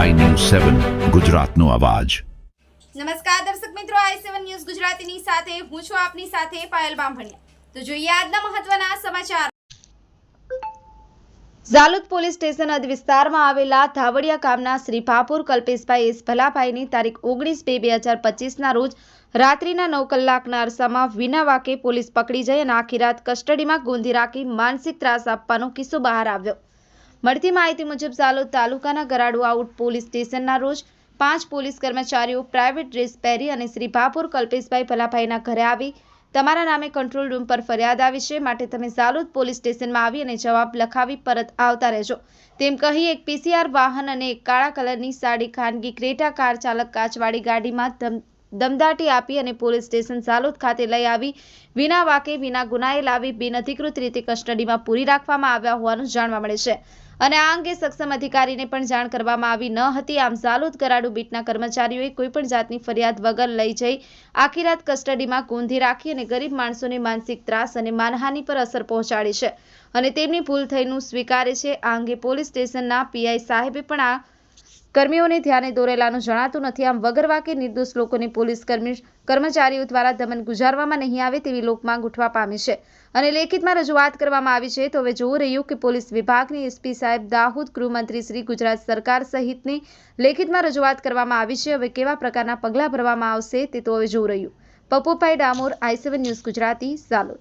સેવન ગુજરાતનો અવાજ. નમસ્કાર દર્શક મિત્રો આઈ સેવન ન્યૂઝ ગુજરાતીની સાથે હું છું આપની સાથે પાયલ બામભણિયા. તો જોઈએ આજના મહત્વના સમાચાર. ઝાલોદ પોલીસ સ્ટેશન હદ વિસ્તારમાં આવેલા ધાવડિયા ગામના શ્રી ભાપુર કલ્પેશભાઈ એસ ભલાભાઈની તારીખ ઓગણીસ બે બે હજાર પચીસના રોજ રાત્રિના નવ કલાકના અરસામાં વિના વાકે પોલીસ પકડી જઈ અને આખી રાત કસ્ટડીમાં ગોંધી રાખી માનસિક ત્રાસ આપવાનો કિસ્સો બહાર આવ્યો. મળતી માહિતી મુજબ ઝાલોદ તાલુકાના ગરાડુ આઉટ પોલીસ સ્ટેશનના રોજ પાંચ પોલીસ કર્મચારીઓ પ્રાઇવેટ ડ્રેસ પહેરી અને શ્રી ભાપુર કલ્પેશભાઈ ભલાભાઈના ઘરે આવી તમારા નામે કંટ્રોલ રૂમ પર ફરિયાદ આવી છે. માટે તમે ઝાલોદ પોલીસ સ્ટેશનમાં આવી અને જવાબ લખાવી પરત આવતા રહેજો. તેમ કહી એક પીસીઆર વાહન અને એક કાળા કલરની સાડી ખાનગી ક્રેટા કાર ચાલક કાચવાળી ગાડીમાં દમદાટી આપી અને પોલીસ સ્ટેશન ઝાલોદ ખાતે લઈ આવી. વિના વાકે, વિના ગુનાએ લાવી બિનઅધિકૃત રીતે કસ્ટડીમાં પૂરી રાખવામાં આવ્યા હોવાનું જાણવા મળે છે. અને આ અંગે સક્ષમ અધિકારીને પણ જાણ કરવામાં આવી ન હતી. આમ ઝાલોદ કરાડુ બીટના કર્મચારીઓએ કોઈપણ જાતની ફરિયાદ વગર લઈ જઈ આખી રાત કસ્ટડીમાં ગોંધી રાખી અને ગરીબ માણસોને માનસિક ત્રાસ અને માનહાનિ પર અસર પહોંચાડી છે અને તેમની ભૂલ થઈનું સ્વીકારે છે. આ અંગે પોલીસ સ્ટેશનના પીઆઈ સાહેબે પણ આ કર્મીઓને ધ્યાને દોરેલાનું જણાતું નથી. આમ વગર વાકે નિર્દોષ લોકોને પોલીસ કર્મી કર્મચારીઓ દ્વારા દમન ગુજારવામાં નહીં આવે તેવી લોકમાંગ ઉઠવા પામી છે. અને લેખિતમાં રજૂઆત કરવામાં આવી છે તો હવે જોવું રહ્યું કે પોલીસ વિભાગની એસપી સાહેબ દાહોદ ગૃહમંત્રી શ્રી ગુજરાત સરકાર સહિતની લેખિતમાં રજૂઆત કરવામાં આવી છે. હવે કેવા પ્રકારના પગલાં ભરવામાં આવશે તે તો હવે જોવું રહ્યું. પપ્પુભાઈ ડામોર, આઈ ન્યૂઝ ગુજરાતી ઝાલોદ